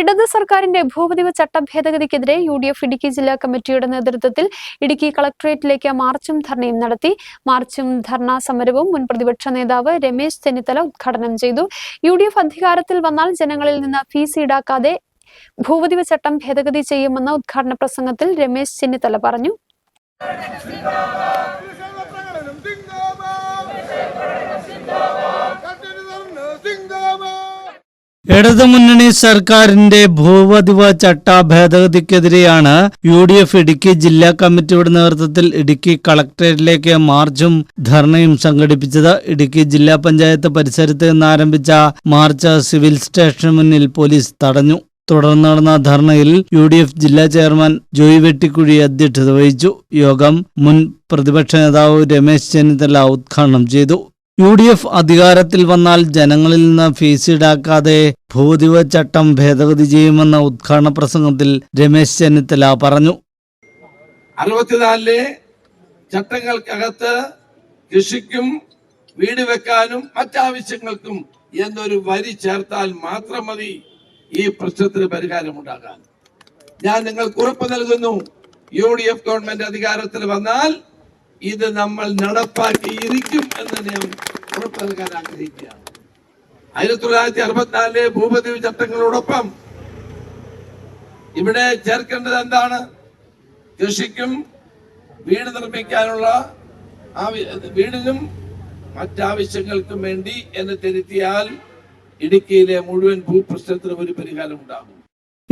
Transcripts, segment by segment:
ഇടത് സർക്കാരിന്റെ ഭൂപതിവ് ചട്ട ഭേദഗതിക്കെതിരെ യു ഡി എഫ് ഇടുക്കി ജില്ലാ കമ്മിറ്റിയുടെ നേതൃത്വത്തിൽ ഇടുക്കി കളക്ടറേറ്റിലേക്ക് മാർച്ചും ധർണയും നടത്തി. മാർച്ചും ധർണാ സമരവും മുൻ പ്രതിപക്ഷ നേതാവ് രമേശ് ചെന്നിത്തല ഉദ്ഘാടനം ചെയ്തു. യു ഡി എഫ് അധികാരത്തിൽ വന്നാൽ ജനങ്ങളിൽ നിന്ന് ഫീസ് ഈടാക്കാതെ ഭൂപതിവ് ചട്ടം ഭേദഗതി ചെയ്യുമെന്ന ഉദ്ഘാടന പ്രസംഗത്തിൽ രമേശ് ചെന്നിത്തല പറഞ്ഞു. ഇടതുമുന്നണി സർക്കാരിന്റെ ഭൂപതിവ ചട്ട ഭേദഗതിക്കെതിരെയാണ് യു ഡി എഫ് ഇടുക്കി ജില്ലാ കമ്മിറ്റിയുടെ നേതൃത്വത്തിൽ ഇടുക്കി കളക്ടറേറ്റിലേക്ക് മാർച്ചും ധർണയും സംഘടിപ്പിച്ചത്. ഇടുക്കി ജില്ലാ പഞ്ചായത്ത് പരിസരത്ത് നിന്ന് ആരംഭിച്ച മാർച്ച് സിവിൽ സ്റ്റേഷന് മുന്നിൽ പോലീസ് തടഞ്ഞു. തുടർന്ന് നടന്ന ധർണയിൽ യു ഡി എഫ് ജില്ലാ ചെയർമാൻ ജോയി വെട്ടിക്കുഴി അധ്യക്ഷത വഹിച്ചു. യോഗം മുൻ പ്രതിപക്ഷ നേതാവ് രമേശ് ചെന്നിത്തല ഉദ്ഘാടനം ചെയ്തു. യു ഡി എഫ് അധികാരത്തിൽ വന്നാൽ ജനങ്ങളിൽ നിന്ന് ഫീസ് ഈടാക്കാതെ ഭൂതിവ ചട്ടം ഭേദഗതി ചെയ്യുമെന്ന ഉദ്ഘാടന പ്രസംഗത്തിൽ രമേശ് ചെന്നിത്തല പറഞ്ഞു. അറുപത്തിനാലിലെ ചട്ടങ്ങൾക്കകത്ത് കൃഷിക്കും വീട് വെക്കാനും മറ്റാവശ്യങ്ങൾക്കും എന്നൊരു വരി ചേർത്താൽ മാത്രം മതി ഈ പ്രശ്നത്തിന് പരിഹാരമുണ്ടാകാൻ. ഞാൻ നിങ്ങൾക്ക് ഉറപ്പ് നൽകുന്നു യു ഡി എഫ് ഗവൺമെന്റ് അധികാരത്തിൽ വന്നാൽ ഇത് നമ്മൾ നടപ്പാക്കിയിരിക്കും എന്ന് ഞാൻ ഉറപ്പ് നൽകാൻ ആഗ്രഹിക്കുകയാണ് ആയിരത്തി തൊള്ളായിരത്തി അറുപത്തിനാലിലെ ഭൂപതിവ് ചട്ടങ്ങളോടൊപ്പം ഇവിടെ ചേർക്കേണ്ടത് എന്താണ്? കൃഷിക്കും വീട് നിർമ്മിക്കാനുള്ള വീടിനും മറ്റാവശ്യങ്ങൾക്കും വേണ്ടി എന്ന് തിരുത്തിയാൽ ഇടുക്കിയിലെ മുഴുവൻ ഭൂപ്രശ്നത്തിനും ഒരു പരിഹാരം ഉണ്ടാകും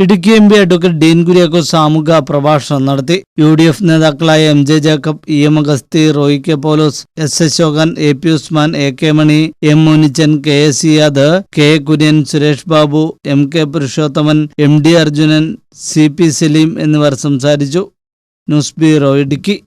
Idukki M P advocate Dean Kuriakose സാമൂഹിക പ്രഭാഷണം നടത്തി. യു ഡി എഫ് നേതാക്കളായ M J Jacob E M Augusthy Roy K Paulose S Ashokan, A P Usman A K Mani M Munichan K S Iyad K Kurian Suresh Babu M K Purushothaman M D Arjunan C P Saleem എന്നിവർ സംസാരിച്ചു. News bureau Idukki.